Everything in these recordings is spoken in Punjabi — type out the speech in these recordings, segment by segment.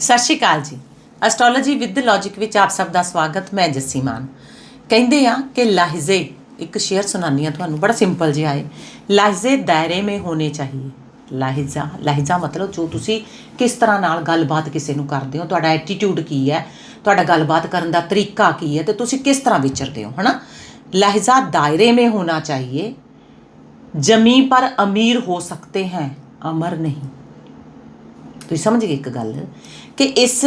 ਸਤਿ ਸ਼੍ਰੀ ਅਕਾਲ ਜੀ। ਐਸਟ੍ਰੋਲੋਜੀ ਵਿਦ ਲੌਜੀਕ ਵਿੱਚ ਆਪ ਸਭ ਦਾ ਸਵਾਗਤ, ਮੈਂ ਜੱਸੀ ਮਾਨ। ਕਹਿੰਦੇ ਆ ਕਿ ਲਹਿਜ਼ੇ, ਇੱਕ ਸ਼ੇਅਰ ਸੁਣਾਨੀ ਆ, ਤੁਹਾਨੂੰ ਬੜਾ ਸਿੰਪਲ ਜਿਹਾ ਹੈ। ਲਹਿਜ਼ੇ ਦਾਇਰੇ ਮੇ ਹੋਣੇ ਚਾਹੀਏ। ਲਹਿਜ਼ਾ ਲਹਿਜ਼ਾ ਮਤਲਬ ਜੋ ਤੁਸੀਂ ਕਿਸ ਤਰ੍ਹਾਂ ਨਾਲ ਗੱਲਬਾਤ ਕਿਸੇ ਨੂੰ ਕਰਦੇ ਹੋ, ਤੁਹਾਡਾ ਐਟੀਟਿਊਡ ਕੀ ਹੈ, ਤੁਹਾਡਾ ਗੱਲਬਾਤ ਕਰਨ ਦਾ ਤਰੀਕਾ ਕੀ ਹੈ ਤੇ ਤੁਸੀਂ ਕਿਸ ਤਰ੍ਹਾਂ ਵਿਚਰਦੇ ਹੋ, ਹਨਾ? ਲਹਿਜ਼ਾ ਦਾਇਰੇ ਮੇ ਹੋਣਾ ਚਾਹੀਏ। ਜਮੀ ਪਰ ਅਮੀਰ ਹੋ ਸਕਤੇ ਹੈ, ਅਮਰ ਨਹੀਂ। ਤੁਸੀਂ ਸਮਝ ਗਏ ਇੱਕ ਗੱਲ? ਕਿ ਇਸ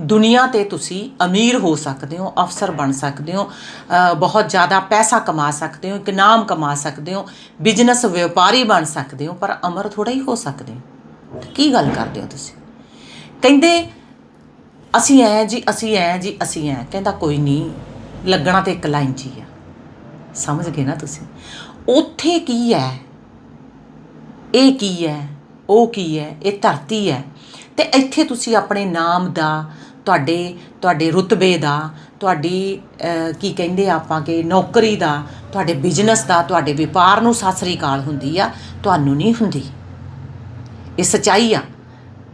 ਦੁਨੀਆ ਤੇ ਤੁਸੀਂ ਅਮੀਰ ਹੋ ਸਕਦੇ ਹੋ, ਅਫਸਰ ਬਣ ਸਕਦੇ ਹੋ ਬਹੁਤ ਜ਼ਿਆਦਾ ਪੈਸਾ ਕਮਾ ਸਕਦੇ ਹੋ ਇੱਕ ਨਾਮ ਕਮਾ ਸਕਦੇ ਹੋ ਬਿਜ਼ਨਸ ਵਪਾਰੀ ਬਣ ਸਕਦੇ ਹੋ, ਪਰ ਅਮਰ ਥੋੜਾ ਹੀ ਹੋ ਸਕਦੇ ਹੋ। ਕੀ ਗੱਲ ਕਰਦੇ ਹੋ ਤੁਸੀਂ? ਕਹਿੰਦੇ, ਅਸੀਂ ਐ ਜੀ, ਅਸੀਂ ਐ ਜੀ, ਅਸੀਂ ਐ। ਕਹਿੰਦਾ, ਕੋਈ ਨਹੀਂ ਲੱਗਣਾ ਤੇ ਇੱਕ ਲਾਈਨ 'ਚ ਹੀ ਆ। ਸਮਝ ਗਏ ਨਾ ਤੁਸੀਂ? ਉੱਥੇ ਕੀ ਹੈ? ਇਹ ਕੀ ਹੈ? ਉਹ ਕੀ ਹੈ? ਇਹ ਧਰਤੀ ਹੈ? ਤੇ ਇੱਥੇ ਤੁਸੀਂ ਆਪਣੇ ਨਾਮ ਦਾ, ਤੁਹਾਡੇ ਤੁਹਾਡੇ ਰੁਤਬੇ ਦਾ, ਤੁਹਾਡੀ ਕੀ ਕਹਿੰਦੇ ਆ ਆਪਾਂ ਕਿ ਨੌਕਰੀ ਦਾ, ਤੁਹਾਡੇ ਬਿਜ਼ਨਸ ਦਾ, ਤੁਹਾਡੇ ਵਪਾਰ ਨੂੰ ਸਤਿ ਸ੍ਰੀ ਅਕਾਲ ਹੁੰਦੀ ਆ, ਤੁਹਾਨੂੰ ਨਹੀਂ ਹੁੰਦੀ। ਇਹ ਸਚਾਈ ਆ।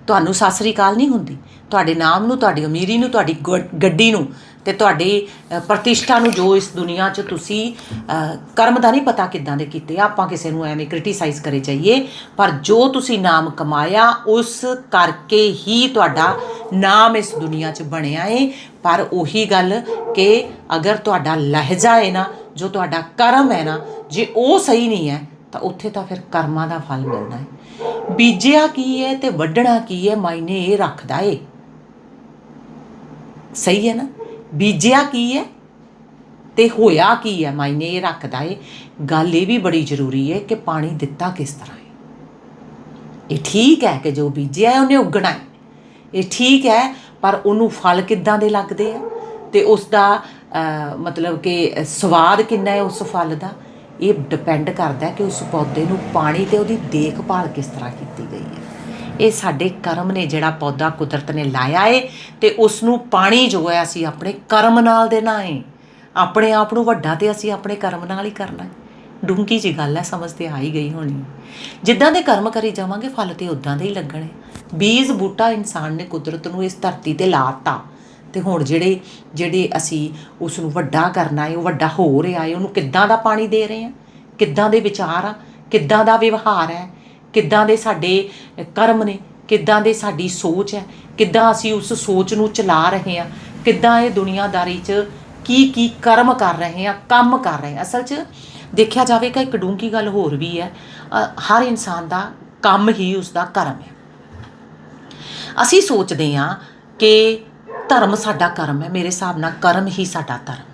ਤੁਹਾਨੂੰ ਸਤਿ ਸ੍ਰੀ ਅਕਾਲ ਨਹੀਂ ਹੁੰਦੀ। ਤੁਹਾਡੇ ਨਾਮ ਨੂੰ, ਤੁਹਾਡੀ ਅਮੀਰੀ ਨੂੰ, ਤੁਹਾਡੀ ਗੁ- ਗੱਡੀ ਨੂੰ ਤੇ ਤੁਹਾਡੀ ਪ੍ਰਤਿਸ਼ਠਾ ਨੂੰ ਜੋ ਇਸ ਦੁਨੀਆ 'ਚ ਤੁਸੀਂ ਕਰਮ ਦਾ ਨਹੀਂ ਪਤਾ ਕਿੱਦਾਂ ਦੇ ਕੀਤੇ, ਆਪਾਂ ਕਿਸੇ ਨੂੰ ਐਵੇਂ ਕ੍ਰਿਟੀਸਾਈਜ਼ ਕਰੇ ਜਾਈਏ, ਪਰ ਜੋ ਤੁਸੀਂ ਨਾਮ ਕਮਾਇਆ, ਉਸ ਕਰਕੇ ਹੀ ਤੁਹਾਡਾ ਨਾਮ ਇਸ ਦੁਨੀਆ 'ਚ ਬਣਿਆ ਏ। ਪਰ ਉਹੀ ਗੱਲ ਕਿ ਅਗਰ ਤੁਹਾਡਾ ਲਹਿਜਾ ਹੈ ਨਾ, ਜੋ ਤੁਹਾਡਾ ਕਰਮ ਹੈ ਨਾ, ਜੇ ਉਹ ਸਹੀ ਨਹੀਂ ਹੈ, ਤਾਂ ਉੱਥੇ ਤਾਂ ਫਿਰ ਕਰਮਾਂ ਦਾ ਫਲ ਮਿਲਣਾ ਹੈ ਬੀਜਿਆ ਕੀ ਹੈ ਤੇ ਵੱਢਣਾ ਕੀ ਹੈ ਮਾਇਨੇ ਇਹ ਰੱਖਦਾ ਏ। ਸਹੀ ਹੈ ਨਾ? ਬੀਜਿਆ ਕੀ ਹੈ? ਤੇ ਹੋਇਆ ਕੀ ਹੈ? ਮਾਇਨੇ ਇਹ ਰੱਖਦਾ ਏ। ਗੱਲ ਇਹ ਵੀ ਬੜੀ ਜ਼ਰੂਰੀ ਹੈ ਕਿ ਪਾਣੀ ਦਿੱਤਾ ਕਿਸ ਤਰ੍ਹਾਂ ਹੈ। ਇਹ ਠੀਕ ਹੈ ਕਿ ਜੋ ਬੀਜਿਆ ਹੈ, ਉਹਨੇ ਉੱਗਣਾ ਹੈ। ਇਹ ਠੀਕ ਹੈ, ਪਰ ਉਹਨੂੰ ਫਲ ਕਿੱਦਾਂ ਦੇ ਲੱਗਦੇ ਆ? ਤੇ ਉਸ ਦਾ ਮਤਲਬ ਕਿ ਸਵਾਦ ਕਿੰਨਾ ਹੈ ਉਸ ਫਲ ਦਾ? ਇਹ ਡਿਪੈਂਡ ਕਰਦਾ ਕਿ ਉਸ ਪੌਦੇ ਨੂੰ ਪਾਣੀ ਤੇ ਉਹਦੀ ਦੇਖਭਾਲ ਕਿਸ ਤਰ੍ਹਾਂ ਕੀਤੀ ਗਈ ਹੈ। ਇਹ ਸਾਡੇ ਕਰਮ ਨੇ ਜਿਹੜਾ ਪੌਦਾ ਕੁਦਰਤ ਨੇ ਲਾਇਆ ਏ ਤੇ ਉਸ ਨੂੰ ਪਾਣੀ ਜੋ ਹੈ ਅਸੀਂ ਆਪਣੇ ਕਰਮ ਨਾਲ ਦੇਣਾ ਏ। ਆਪਣੇ ਆਪ ਨੂੰ ਵੱਡਾ ਤੇ ਅਸੀਂ ਆਪਣੇ ਕਰਮ ਨਾਲ ਹੀ ਕਰਨਾ ਹੈ ਡੂੰਘੀ ਜੀ ਗੱਲ ਹੈ, ਸਮਝ ਤੇ ਆ ਹੀ ਗਈ ਹੋਣੀ। ਜਿੱਦਾਂ ਦੇ ਕਰਮ ਕਰੀ ਜਾਵਾਂਗੇ, ਫਲ ਤੇ ਉਦਾਂ ਦੇ ਹੀ ਲੱਗਣੇ। ਬੀਜ ਬੂਟਾ ਇਨਸਾਨ ਨੇ ਕੁਦਰਤ ਨੂੰ ਇਸ ਧਰਤੀ ਤੇ ਲਾਤਾ ਤੇ ਹੁਣ ਜਿਹੜੇ ਜਿਹੜੇ ਅਸੀਂ ਉਸ ਨੂੰ ਵੱਡਾ ਕਰਨਾ ਹੈ ਉਹ ਵੱਡਾ ਹੋ ਰਿਹਾ ਹੈ ਉਹਨੂੰ ਕਿੱਦਾਂ ਦਾ ਪਾਣੀ ਦੇ ਰਹੇ ਆ? ਕਿੱਦਾਂ ਦੇ ਵਿਚਾਰ ਆ? ਕਿੱਦਾਂ ਦਾ ਵਿਵਹਾਰ ਹੈ? ਕਿੱਦਾਂ ਦੇ ਸਾਡੇ ਕਰਮ ਨੇ, ਕਿੱਦਾਂ ਦੇ ਸਾਡੀ ਸੋਚ ਹੈ, ਕਿੱਦਾਂ ਅਸੀਂ ਉਸ ਸੋਚ ਨੂੰ ਚਲਾ ਰਹੇ ਹਾਂ, ਕਿੱਦਾਂ ਇਹ ਦੁਨੀਆਦਾਰੀ 'ਚ ਕੀ ਕੀ ਕਰਮ ਕਰ ਰਹੇ ਹਾਂ, ਕੰਮ ਕਰ ਰਹੇ ਹਾਂ। ਅਸਲ 'ਚ ਦੇਖਿਆ ਜਾਵੇ ਕਿ ਇੱਕ ਡੂੰਘੀ ਗੱਲ ਹੋਰ ਵੀ ਹੈ ਹਰ ਇਨਸਾਨ ਦਾ ਕੰਮ ਹੀ ਉਸ ਦਾ ਕਰਮ ਹੈ। ਅਸੀਂ ਸੋਚਦੇ ਹਾਂ ਕਿ ਧਰਮ ਸਾਡਾ ਕਰਮ ਹੈ, ਮੇਰੇ ਹਿਸਾਬ ਨਾਲ ਕਰਮ ਹੀ ਸਾਡਾ ਧਰਮ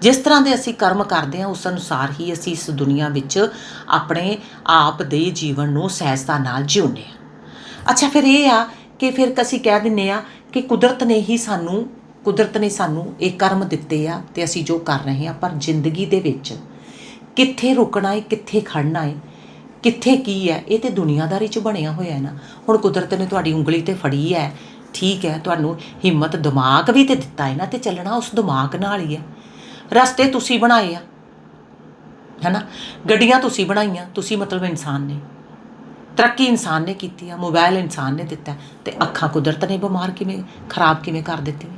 ਜਿਸ ਤਰ੍ਹਾਂ ਦੇ ਅਸੀਂ ਕਰਮ ਕਰਦੇ ਹਾਂ, ਉਸ ਅਨੁਸਾਰ ਹੀ ਅਸੀਂ ਇਸ ਦੁਨੀਆ ਵਿੱਚ ਆਪਣੇ ਆਪ ਦੇ ਜੀਵਨ ਨੂੰ ਸਹਿਜਤਾ ਨਾਲ ਜਿਉਂਦੇ ਹਾਂ। ਅੱਛਾ, ਫਿਰ ਇਹ ਆ ਕਿ ਫਿਰ ਅਸੀਂ ਕਹਿ ਦਿੰਨੇ ਆ ਕਿ ਕੁਦਰਤ ਨੇ ਹੀ ਸਾਨੂੰ, ਕੁਦਰਤ ਨੇ ਸਾਨੂੰ ਇਹ ਕਰਮ ਦਿੱਤੇ ਆ ਤੇ ਅਸੀਂ ਜੋ ਕਰ ਰਹੇ ਹਾਂ, ਪਰ ਜ਼ਿੰਦਗੀ ਦੇ ਵਿੱਚ ਕਿੱਥੇ ਰੁਕਣਾ ਹੈ ਕਿੱਥੇ ਖੜਨਾ ਹੈ ਕਿੱਥੇ ਕੀ ਹੈ, ਇਹ ਤੇ ਦੁਨੀਆਦਾਰੀ 'ਚ ਬਣਿਆ ਹੋਇਆ ਹੈ ਨਾ। ਹੁਣ ਕੁਦਰਤ ਨੇ ਤੁਹਾਡੀ ਉਂਗਲੀ ਤੇ ਫੜੀ ਹੈ, ਠੀਕ ਹੈ, ਤੁਹਾਨੂੰ ਹਿੰਮਤ, ਦਿਮਾਗ ਵੀ ਤੇ ਦਿੱਤਾ ਹੈ ਨਾ, ਤੇ ਚੱਲਣਾ ਉਸ ਦਿਮਾਗ ਨਾਲ ਹੀ ਹੈ। ਰਸਤੇ ਤੁਸੀਂ ਬਣਾਏ ਆ। ਹੈਨਾ? ਗੱਡੀਆਂ ਤੁਸੀਂ ਬਣਾਈਆਂ, ਤੁਸੀਂ ਮਤਲਬ ਇਨਸਾਨ ਨੇ। ਤਰੱਕੀ ਇਨਸਾਨ ਨੇ ਕੀਤੀ ਆ ਮੋਬਾਈਲ ਇਨਸਾਨ ਨੇ ਦਿੱਤਾ। ਤੇ ਅੱਖਾਂ ਕੁਦਰਤ ਨੇ ਬਿਮਾਰ ਕਿਵੇਂ, ਖਰਾਬ ਕਿਵੇਂ ਕਰ ਦਿੱਤੀਆਂ?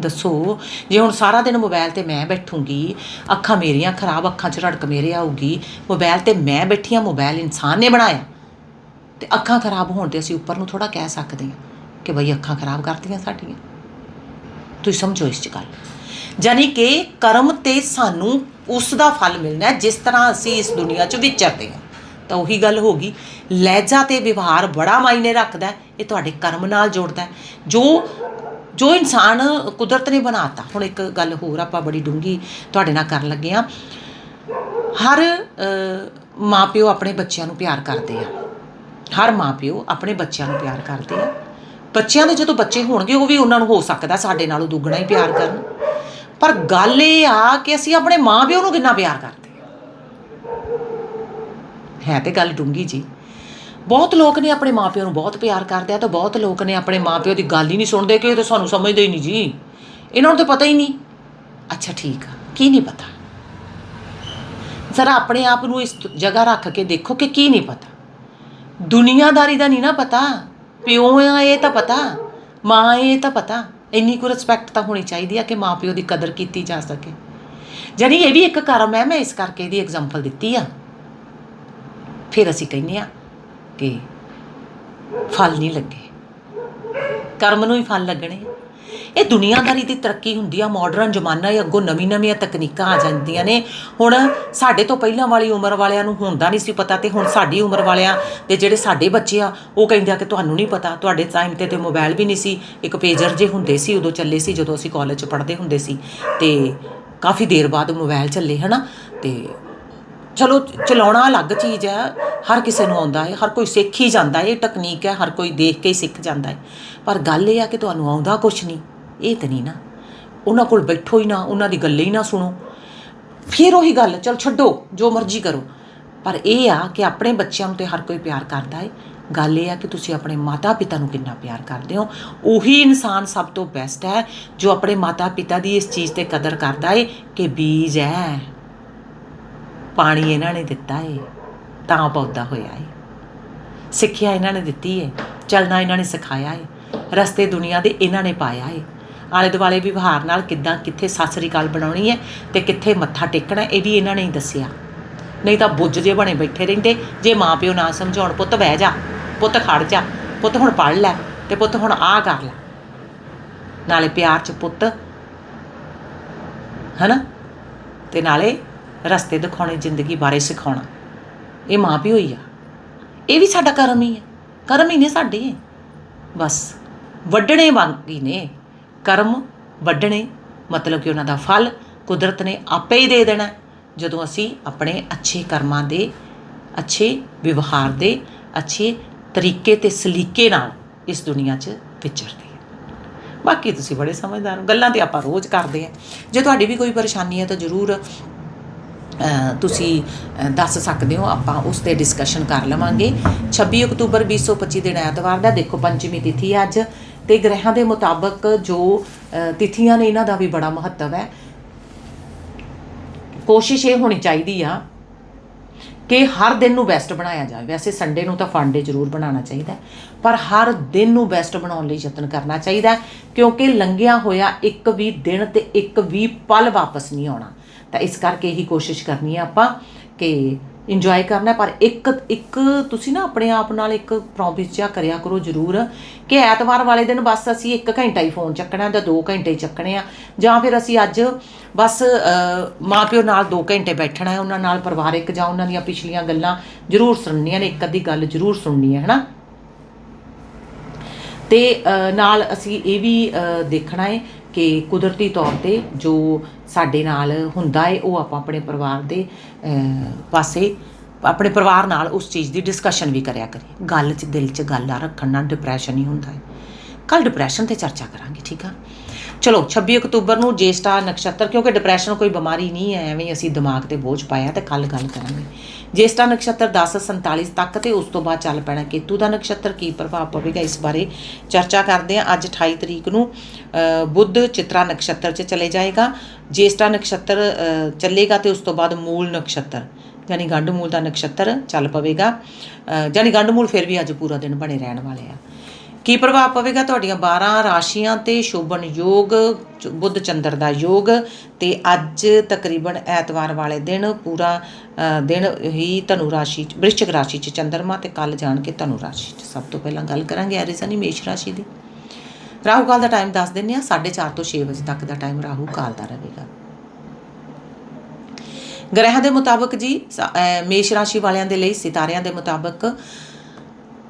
ਦੱਸੋ, ਜੇ ਹੁਣ ਸਾਰਾ ਦਿਨ ਮੋਬਾਈਲ ਤੇ ਮੈਂ ਬੈਠੂੰਗੀ, ਅੱਖਾਂ ਮੇਰੀਆਂ ਖਰਾਬ, ਅੱਖਾਂ 'ਚ ਰੜਕ ਮੇਰੇ ਆਊਗੀ ਮੋਬਾਈਲ ਤੇ ਮੈਂ ਬੈਠੀ ਹਾਂ ਮੋਬਾਈਲ ਇਨਸਾਨ ਨੇ ਬਣਾਇਆ। ਤੇ ਅੱਖਾਂ ਖਰਾਬ ਹੋਣ ਤੇ ਅਸੀਂ ਉੱਪਰ ਨੂੰ ਥੋੜਾ ਕਹਿ ਸਕਦੇ ਹਾਂ ਕਿ ਬਈ ਅੱਖਾਂ ਖਰਾਬ ਕਰਤੀਆਂ ਸਾਡੀਆਂ। ਤੁਸੀਂ ਸਮਝੋ ਇਸ ਚ ਗੱਲ। ਯਾਨੀ ਕਿ ਕਰਮ ਤੇ ਸਾਨੂੰ ਉਸ ਦਾ ਫਲ ਮਿਲਣਾ ਹੈ ਜਿਸ ਤਰ੍ਹਾਂ ਅਸੀਂ ਇਸ ਦੁਨੀਆ 'ਚ ਵਿਚਰਦੇ ਹਾਂ। ਤਾਂ ਉਹੀ ਗੱਲ ਹੋ ਗਈ। ਲਹਿਜਾ ਤੇ ਵਿਵਹਾਰ ਬੜਾ ਮਾਇਨੇ ਰੱਖਦਾ ਹੈ ਇਹ ਤੁਹਾਡੇ ਕਰਮ ਨਾਲ ਜੋੜਦਾ ਹੈ। ਜੋ ਜੋ ਇਨਸਾਨ ਕੁਦਰਤ ਨੇ ਬਣਾਤਾ ਹੁਣ ਇੱਕ ਗੱਲ ਹੋਰ ਆਪਾਂ ਬੜੀ ਡੂੰਗੀ ਤੁਹਾਡੇ ਨਾਲ ਕਰਨ ਲੱਗੇ ਆ ਹਰ ਅ, ਮਾਪਿਓ ਆਪਣੇ ਬੱਚਿਆਂ ਨੂੰ ਪਿਆਰ ਕਰਦੇ ਆ। ਹਰ ਮਾਪਿਓ ਆਪਣੇ ਬੱਚਿਆਂ ਨੂੰ ਪਿਆਰ ਕਰਦੇ ਆ। ਬੱਚਿਆਂ ਦੇ ਜਦੋਂ ਬੱਚੇ ਹੋਣਗੇ ਉਹ ਵੀ ਉਹਨਾਂ ਨੂੰ ਹੋ ਸਕਦਾ ਸਾਡੇ ਨਾਲੋਂ ਦੁੱਗਣਾ ਹੀ ਪਿਆਰ ਕਰਨ। ਪਰ ਗੱਲ ਇਹ ਆ ਕਿ ਅਸੀਂ ਆਪਣੇ ਮਾਪਿਓ ਨੂੰ ਕਿੰਨਾ ਪਿਆਰ ਕਰਦੇ ਹੈ। ਤੇ ਗੱਲ ਡੂੰਗੀ ਜੀ। ਬਹੁਤ ਲੋਕ ਨੇ ਆਪਣੇ ਮਾਪਿਓ ਨੂੰ ਬਹੁਤ ਪਿਆਰ ਕਰਦੇ ਆ ਤਾਂ ਬਹੁਤ ਲੋਕ ਨੇ ਆਪਣੇ ਮਾਪਿਓ ਦੀ ਗੱਲ ਹੀ ਨਹੀਂ ਸੁਣਦੇ ਕਿ ਇਹ ਤਾਂ ਸਾਨੂੰ ਸਮਝਦੇ ਹੀ ਨਹੀਂ ਜੀ। ਇਹਨਾਂ ਨੂੰ ਤਾਂ ਪਤਾ ਹੀ ਨਹੀਂ। ਅੱਛਾ, ਠੀਕ ਆ। ਕੀ ਨਹੀਂ ਪਤਾ? ਜ਼ਰਾ ਆਪਣੇ ਆਪ ਨੂੰ ਇਸ ਜਗ੍ਹਾ ਰੱਖ ਕੇ ਦੇਖੋ ਕਿ ਕੀ ਨਹੀਂ ਪਤਾ। ਦੁਨੀਆਦਾਰੀ ਦਾ ਨਹੀਂ ਨਾ ਪਤਾ। ਪਿਓ ਆ, ਇਹ ਤਾਂ ਪਤਾ। ਮਾਂ ਇਹ ਤਾਂ ਪਤਾ। ਇੰਨੀ ਕੁ ਰਿਸਪੈਕਟ ਤਾਂ ਹੋਣੀ ਚਾਹੀਦੀ ਆ ਕਿ ਮਾਂ ਪਿਓ ਦੀ ਕਦਰ ਕੀਤੀ ਜਾ ਸਕੇ। ਜਾਨੀ ਇਹ ਵੀ ਇੱਕ ਕਰਮ ਹੈ, ਮੈਂ ਇਸ ਕਰਕੇ ਇਹਦੀ ਐਗਜ਼ਾਮਪਲ ਦਿੱਤੀ ਆ। ਫਿਰ ਅਸੀਂ ਕਹਿੰਦੇ ਆ ਕਿ ਫਲ ਨਹੀਂ ਲੱਗੇ। ਕਰਮ ਨੂੰ ਹੀ ਫਲ ਲੱਗਣੇ ਇਹ ਦੁਨੀਆਦਾਰੀ ਦੀ ਤਰੱਕੀ ਹੁੰਦੀ ਆ ਮਾਡਰਨ ਜ਼ਮਾਨਾ ਹੈ ਅੱਗੋਂ ਨਵੀਂ ਨਵੀਆਂ ਤਕਨੀਕਾਂ ਆ ਜਾਂਦੀਆਂ ਨੇ। ਹੁਣ ਸਾਡੇ ਤੋਂ ਪਹਿਲਾਂ ਵਾਲੀ ਉਮਰ ਵਾਲਿਆਂ ਨੂੰ ਹੁੰਦਾ ਨਹੀਂ ਸੀ ਪਤਾ ਤੇ ਹੁਣ ਸਾਡੀ ਉਮਰ ਵਾਲਿਆਂ ਦੇ ਜਿਹੜੇ ਸਾਡੇ ਬੱਚੇ ਆ, ਉਹ ਕਹਿੰਦੇ ਆ ਕਿ ਤੁਹਾਨੂੰ ਨਹੀਂ ਪਤਾ, ਤੁਹਾਡੇ ਟਾਈਮ ਤੇ ਤੇ ਮੋਬਾਈਲ ਵੀ ਨਹੀਂ ਸੀ। ਇੱਕ ਪੇਜਰ ਜੇ ਹੁੰਦੇ ਸੀ, ਉਦੋਂ ਚੱਲੇ ਸੀ ਜਦੋਂ ਅਸੀਂ ਕਾਲਜ 'ਚ ਪੜ੍ਹਦੇ ਹੁੰਦੇ ਸੀ। ਤੇ ਕਾਫੀ ਦੇਰ ਬਾਅਦ ਮੋਬਾਈਲ ਚੱਲੇ, ਹਨਾ? ਤੇ ਚਲੋ, ਚਲਾਉਣਾ ਅਲੱਗ ਚੀਜ਼ ਹੈ ਹਰ ਕਿਸੇ ਨੂੰ ਆਉਂਦਾ ਹੈ, ਹਰ ਕੋਈ ਸਿੱਖ ਹੀ ਜਾਂਦਾ ਹੈ, ਇਹ ਟੈਕਨੀਕ ਹੈ, ਹਰ ਕੋਈ ਦੇਖ ਕੇ ਹੀ ਸਿੱਖ ਜਾਂਦਾ ਹੈ। ਪਰ ਗੱਲ ਇਹ ਆ ਕਿ ਤੁਹਾਨੂੰ ਆਉਂਦਾ ਕੁਛ ਨਹੀਂ। ਇਹ ਤਾਂ ਨਹੀਂ ਨਾ। ਉਹਨਾਂ ਕੋਲ ਬੈਠੋ ਹੀ ਨਾ, ਉਹਨਾਂ ਦੀ ਗੱਲੇ ਹੀ ਨਾ ਸੁਣੋ। ਫਿਰ ਉਹੀ ਗੱਲ, ਚਲ ਛੱਡੋ, ਜੋ ਮਰਜ਼ੀ ਕਰੋ। ਪਰ ਇਹ ਆ ਕਿ ਆਪਣੇ ਬੱਚਿਆਂ ਨੂੰ ਤੇ ਹਰ ਕੋਈ ਪਿਆਰ ਕਰਦਾ ਹੈ ਗੱਲ ਇਹ ਆ ਕਿ ਤੁਸੀਂ ਆਪਣੇ ਮਾਤਾ ਪਿਤਾ ਨੂੰ ਕਿੰਨਾ ਪਿਆਰ ਕਰਦੇ ਹੋ। ਉਹੀ ਇਨਸਾਨ ਸਭ ਤੋਂ ਬੈਸਟ ਹੈ, ਜੋ ਆਪਣੇ ਮਾਤਾ ਪਿਤਾ ਦੀ ਇਸ ਚੀਜ਼ ਤੇ ਕਦਰ ਕਰਦਾ ਹੈ ਕਿ ਬੀਜ ਹੈ। ਪਾਣੀ ਇਹਨਾਂ ਨੇ ਦਿੱਤਾ ਹੈ ਤਾਂ ਪੌਦਾ ਹੋਇਆ ਹੈ ਸਿੱਖਿਆ ਇਹਨਾਂ ਨੇ ਦਿੱਤੀ ਹੈ ਚੱਲਣਾ ਇਹਨਾਂ ਨੇ ਸਿਖਾਇਆ ਹੈ ਰਸਤੇ ਦੁਨੀਆ ਦੇ ਇਹਨਾਂ ਨੇ ਪਾਇਆ ਏ। ਆਲੇ ਦੁਆਲੇ ਵਿਵਹਾਰ ਨਾਲ ਕਿੱਦਾਂ ਕਿੱਥੇ ਸਤਿ ਸ੍ਰੀ ਬਣਾਉਣੀ ਹੈ ਤੇ ਕਿੱਥੇ ਮੱਥਾ ਟੇਕਣਾ ਇਹ ਵੀ ਇਹਨਾਂ ਨੇ ਹੀ ਦੱਸਿਆ। ਨਹੀਂ ਤਾਂ ਬੁੱਝ ਜੇ ਬਣੇ ਬੈਠੇ ਰਹਿੰਦੇ, ਜੇ ਮਾਂ ਪਿਓ ਨਾ ਸਮਝਾਉਣ, ਪੁੱਤ ਬਹਿ ਜਾ, ਪੁੱਤ ਖੜ ਜਾ, ਪੁੱਤ ਹੁਣ ਪੜ ਲੈ ਤੇ ਪੁੱਤ ਹੁਣ ਆਹ ਕਰ ਲੈ। ਨਾਲੇ ਪਿਆਰ ਚ ਪੁੱਤ, ਹਨਾ? ਤੇ ਨਾਲੇ ਰਸਤੇ ਦਿਖਾਉਣੇ, ਜ਼ਿੰਦਗੀ ਬਾਰੇ ਸਿਖਾਉਣਾ। ਇਹ ਮਾਂ ਪਿਓ ਹੀ ਆ। ਇਹ ਵੀ ਸਾਡਾ ਕਰਮ ਹੀ ਹੈ ਕਰਮ ਹੀ ਨੇ ਸਾਡੇ। ਬਸ, ਵੱਢਣੇ ਬਾਕੀ ਨੇ। ਕਰਮ ਵੱਢਣੇ, ਮਤਲਬ ਕਿ ਉਹਨਾਂ ਦਾ ਫਲ ਕੁਦਰਤ ਨੇ ਆਪੇ ਹੀ ਦੇ ਦੇਣਾ। ਜਦੋਂ ਅਸੀਂ ਆਪਣੇ ਅੱਛੇ ਕਰਮਾਂ ਦੇ, ਅੱਛੇ ਵਿਵਹਾਰ ਦੇ, ਅੱਛੇ ਤਰੀਕੇ ਤੇ ਸਲੀਕੇ ਨਾਲ ਇਸ ਦੁਨੀਆ 'ਚ ਵਿਚਰਦੇ ਬਾਕੀ ਤੁਸੀਂ ਬੜੇ ਸਮਝਦਾਰ ਹੋ, ਗੱਲਾਂ ਤੇ ਆਪਾਂ ਰੋਜ਼ ਕਰਦੇ ਆ ਜੇ ਤੁਹਾਡੀ ਵੀ ਕੋਈ ਪਰੇਸ਼ਾਨੀ ਹੈ ਤਾਂ ਜ਼ਰੂਰ ਤੁਸੀਂ ਦੱਸ ਸਕਦੇ ਹੋ, ਆਪਾਂ ਉਸ ਤੇ ਡਿਸਕਸ਼ਨ ਕਰ ਲਵਾਂਗੇ। 26 ਅਕਤੂਬਰ 2025 ਦਿਨ ਐਤਵਾਰ ਦਾ ਦੇਖੋ ਪੰਚਮੀ ਤਿਥੀ ਹੈ ਅੱਜ। ਤੇ ਗ੍ਰਹਿਾਂ ਦੇ ਮੁਤਾਬਕ ਜੋ ਤਿਥੀਆਂ ਨੇ ਇਹਨਾਂ ਦਾ ਵੀ ਬੜਾ ਮਹੱਤਵ ਹੈ। ਕੋਸ਼ਿਸ਼ ਇਹ ਹੋਣੀ ਚਾਹੀਦੀ ਆ ਕਿ ਹਰ ਦਿਨ ਨੂੰ ਬੈਸਟ ਬਣਾਇਆ ਜਾਵੇ। ਵੈਸੇ ਸੰਡੇ ਨੂੰ ਤਾਂ ਫੰਡੇ ਜ਼ਰੂਰ ਬਣਾਉਣਾ ਚਾਹੀਦਾ ਪਰ ਹਰ ਦਿਨ ਨੂੰ ਬੈਸਟ ਬਣਾਉਣ ਲਈ ਯਤਨ ਕਰਨਾ ਚਾਹੀਦਾ ਕਿਉਂਕਿ ਲੰਘਿਆ ਹੋਇਆ ਇੱਕ ਵੀ ਦਿਨ ਤੇ ਇੱਕ ਵੀ ਪਲ ਵਾਪਸ ਨਹੀਂ ਆਉਣਾ। ਤਾਂ ਇਸ ਕਰਕੇ ਹੀ ਕੋਸ਼ਿਸ਼ ਕਰਨੀ ਹੈ ਆਪਾਂ ਕਿ ਇੰਜੋਏ ਕਰਨਾ ਪਰ ਇੱਕ ਇੱਕ ਤੁਸੀਂ ਨਾ ਆਪਣੇ ਆਪ ਨਾਲ ਇੱਕ ਪ੍ਰੋਮਿਸ ਜਿਹਾ ਕਰਿਆ ਕਰੋ ਜ਼ਰੂਰ ਕਿ ਐਤਵਾਰ ਵਾਲੇ ਦਿਨ ਬਸ ਅਸੀਂ 1 ਘੰਟਾ ਹੀ ਫੋਨ ਚੱਕਣਾ ਜਾਂ 2 ਘੰਟੇ ਚੱਕਣੇ ਆ ਜਾਂ ਫਿਰ ਅਸੀਂ ਅੱਜ ਬਸ ਅ, ਮਾਂ ਪਿਓ ਨਾਲ 2 ਘੰਟੇ ਬੈਠਣਾ ਹੈ ਉਹਨਾਂ ਨਾਲ ਪਰਿਵਾਰਿਕ ਜਾਂ ਉਹਨਾਂ ਦੀਆਂ ਪਿਛਲੀਆਂ ਗੱਲਾਂ ਜ਼ਰੂਰ ਸੁਣਨੀਆਂ ਨੇ ਇੱਕ ਅੱਧੀ ਗੱਲ ਜ਼ਰੂਰ ਸੁਣਨੀ ਹੈ ਹਨਾ? ਤੇ ਨਾਲ ਅਸੀਂ ਇਹ ਵੀ ਦੇਖਣਾ ਹੈ ਕਿ ਕੁਦਰਤੀ ਤੌਰ ਤੇ ਜੋ ਸਾਡੇ ਨਾਲ ਹੁੰਦਾ ਹੈ ਉਹ ਆਪਾਂ ਆਪਣੇ ਪਰਿਵਾਰ ਦੇ ਪਾਸੇ, ਆਪਣੇ ਪਰਿਵਾਰ ਨਾਲ ਉਸ ਚੀਜ਼ ਦੀ ਡਿਸਕਸ਼ਨ ਵੀ ਕਰਿਆ ਕਰੀਏ। ਗੱਲ 'ਚ, ਦਿਲ 'ਚ ਗੱਲ ਆ ਰੱਖਣ ਨਾਲ ਡਿਪਰੈਸ਼ਨ ਹੀ ਹੁੰਦਾ ਹੈ ਕੱਲ ਡਿਪਰੈਸ਼ਨ ਤੇ ਚਰਚਾ ਕਰਾਂਗੇ, ਠੀਕ ਆ? ਚਲੋ 26 ਅਕਤੂਬਰ ਨੂੰ ਜੇਸਟਾ ਨਕਸ਼ਤਰ ਕਿਉਂਕਿ ਡਿਪਰੈਸ਼ਨ ਕੋਈ ਬਿਮਾਰੀ ਨਹੀਂ ਹੈ ਐਵੇਂ ਅਸੀਂ ਦਿਮਾਗ ਤੇ ਬੋਝ ਪਾਇਆ ਤੇ ਕੱਲ ਗੱਲ ਕਰਾਂਗੇ। ਜੇਸਟਾ ਨਕਸ਼ਤਰ 1047 ਤੱਕ ਤੇ ਉਸ ਤੋਂ ਬਾਅਦ ਚੱਲ ਪੈਣਾ। ਕੇਤੂ ਦਾ ਨਕਸ਼ਤਰ ਕੀ ਪ੍ਰਭਾਵ ਪਵੇਗਾ ਇਸ ਬਾਰੇ ਚਰਚਾ ਕਰਦੇ ਹਾਂ। ਅੱਜ 28 ਤਰੀਕ ਨੂੰ ਬੁੱਧ ਚਿਤਰਾ ਨਕਸ਼ਤਰ 'ਚ ਚਲੇ ਜਾਏਗਾ। ਜੇਸਟਾ ਨਕਸ਼ਤਰ ਚੱਲੇਗਾ ਤੇ ਉਸ ਤੋਂ ਬਾਅਦ ਮੂਲ ਨਕਸ਼ਤਰ ਯਾਨੀ ਗੰਡ ਮੂਲ ਦਾ ਨਕਸ਼ਤਰ ਚੱਲ ਪਵੇਗਾ। ਅ, ਯਾਨੀ ਗੰਡ ਮੂਲ ਫਿਰ ਵੀ ਅੱਜ ਪੂਰਾ ਦਿਨ ਬਣੇ ਰਹਿਣ ਵਾਲੇ ਆ। ਕੀ ਪ੍ਰਭਾਵ ਪਵੇਗਾ ਤੁਹਾਡੀਆਂ 12 ਰਾਸ਼ੀਆਂ ਤੇ ਸ਼ੋਭਨ ਯੋਗ ਬੁੱਧ ਚੰਦਰ ਦਾ ਯੋਗ ਤੇ ਅੱਜ ਤਕਰੀਬਨ ਐਤਵਾਰ ਵਾਲੇ ਦਿਨ ਪੂਰਾ ਦਿਨ ਹੀ ਧਨੁ ਰਾਸ਼ੀ ਚ ਵ੍ਰਿਸ਼ਚਿਕ ਰਾਸ਼ੀ ਚ ਚੰਦਰਮਾ ਤੇ ਕੱਲ ਜਾਣ ਕੇ ਧਨੁ ਰਾਸ਼ੀ ਚ। ਸਭ ਤੋਂ ਪਹਿਲਾਂ ਗੱਲ ਕਰਾਂਗੇ ਐਰੀਜ਼ਨੀ ਮੇਸ਼ ਰਾਸ਼ੀ ਦੀ। ਰਾਹੂ ਕਾਲ ਦਾ ਟਾਈਮ ਦੱਸ ਦਿੰਨੇ ਆ 4:30 ਤੋਂ 6 ਵਜੇ ਤੱਕ ਦਾ ਟਾਈਮ ਰਾਹੂ ਕਾਲ ਦਾ ਰਹੇਗਾ। ਗ੍ਰਹਿਾਂ ਦੇ ਮੁਤਾਬਕ ਜੀ ਮੇਸ਼ ਰਾਸ਼ੀ ਵਾਲਿਆਂ ਦੇ ਲਈ ਸਿਤਾਰਿਆਂ ਦੇ ਮੁਤਾਬਕ